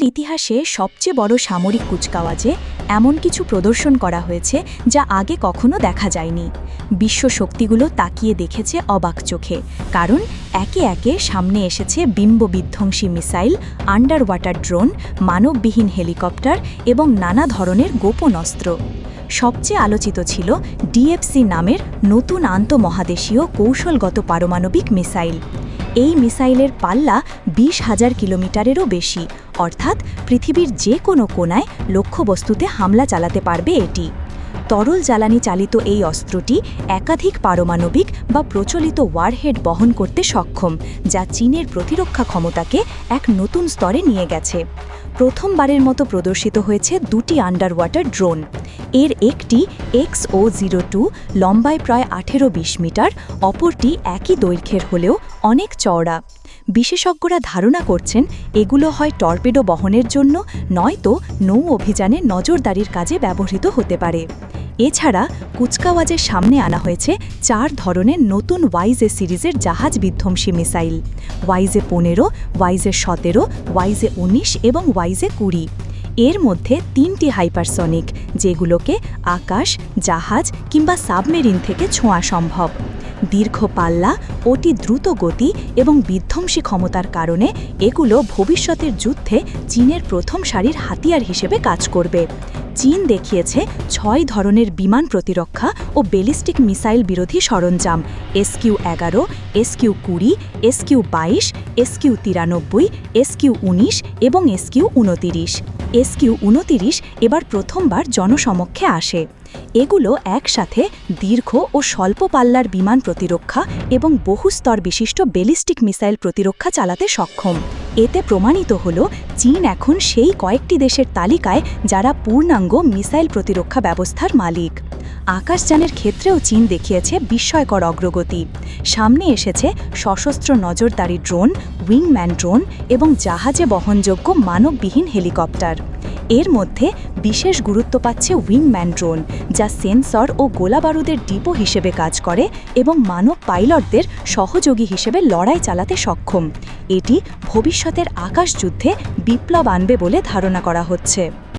চীনের ইতিহাসে সবচেয়ে বড় সামরিক কুচকাওয়াজে এমন কিছু প্রদর্শন করা হয়েছে যা আগে কখনো দেখা যায়নি। বিশ্ব শক্তিগুলো তাকিয়ে দেখেছে অবাক চোখে, কারণ একে একে সামনে এসেছে বিম্ব বিধ্বংসী মিসাইল আন্ডার ওয়াটার ড্রোন, মানববিহীন হেলিকপ্টার এবং নানা ধরনের গোপন অস্ত্র। সবচেয়ে আলোচিত ছিল ডিএফসি নামের নতুন আন্তমহাদেশীয় কৌশলগত পারমাণবিক মিসাইল। এই মিসাইলের পাল্লা বিশ হাজার কিলোমিটারেরও বেশি। অর্থাৎ পৃথিবীর যে কোনো কোনায় লক্ষ্যবস্তুতে হামলা চালাতে পারবে এটি। তরল জ্বালানি চালিত এই অস্ত্রটি একাধিক পারমাণবিক বা প্রচলিত ওয়ারহেড বহন করতে সক্ষম, যা চীনের প্রতিরক্ষা ক্ষমতাকে এক নতুন স্তরে নিয়ে গেছে। প্রথমবারের মতো প্রদর্শিত হয়েছে দুটি আন্ডার ওয়াটার ড্রোন। এর একটি এক্স ও জিরো টু, লম্বায় প্রায় আঠেরো বিশ মিটার, অপরটি একই দৈর্ঘ্যের হলেও অনেক চওড়া। বিশেষজ্ঞরা ধারণা করছেন, এগুলো হয় টর্পেডো বহনের জন্য, নয়তো নৌ অভিযানে নজরদারির কাজে ব্যবহৃত হতে পারে। এছাড়া কুচকাওয়াজের সামনে আনা হয়েছে চার ধরনের নতুন ওয়াইজে সিরিজের জাহাজ বিধ্বংসী মিসাইল। ওয়াইজে পনেরো, ওয়াইজে সতেরো, ওয়াইজে উনিশ এবং ওয়াইজে কুড়ি। এর মধ্যে তিনটি হাইপারসনিক, যেগুলোকে আকাশ, জাহাজ কিংবা সাবমেরিন থেকে ছোঁয়া সম্ভব। দীর্ঘ পাল্লা, অতি দ্রুত গতি এবং বিধ্বংসী ক্ষমতার কারণে এগুলো ভবিষ্যতের যুদ্ধে চীনের প্রথম সারির হাতিয়ার হিসেবে কাজ করবে। চীন দেখিয়েছে ছয় ধরনের বিমান প্রতিরক্ষা ও ব্যালিস্টিক মিসাইল বিরোধী সরঞ্জাম এসকিউ এগারো এসকিউ কুড়ি এসকিউ বাইশ এসকিউ তিরানব্বই এসকিউ উনিশ এবং এসকিউ উনতিরিশ। এসকিউ উনতিরিশ এবার প্রথমবার জনসমক্ষে আসে। এগুলো একসাথে দীর্ঘ ও স্বল্প পাল্লার বিমান প্রতিরক্ষা এবং বহুস্তর বিশিষ্ট বেলিস্টিক মিসাইল প্রতিরক্ষা চালাতে সক্ষম। এতে প্রমাণিত হল, চীন এখন সেই কয়েকটি দেশের তালিকায় যারা পূর্ণাঙ্গ মিসাইল প্রতিরক্ষা ব্যবস্থার মালিক। আকাশযানের ক্ষেত্রেও চীন দেখিয়েছে বিস্ময়কর অগ্রগতি। সামনে এসেছে সশস্ত্র নজরদারি ড্রোন, উইংম্যান ড্রোন এবং জাহাজে বহনযোগ্য মানববিহীন হেলিকপ্টার। এর মধ্যে বিশেষ গুরুত্ব পাচ্ছে উইংম্যান ড্রোন, যা সেন্সর ও গোলাবারুদের ডিপো হিসেবে কাজ করে এবং মানব পাইলটদের সহযোগী হিসেবে লড়াই চালাতে সক্ষম। এটি ভবিষ্যতের আকাশযুদ্ধে বিপ্লব আনবে বলে ধারণা করা হচ্ছে।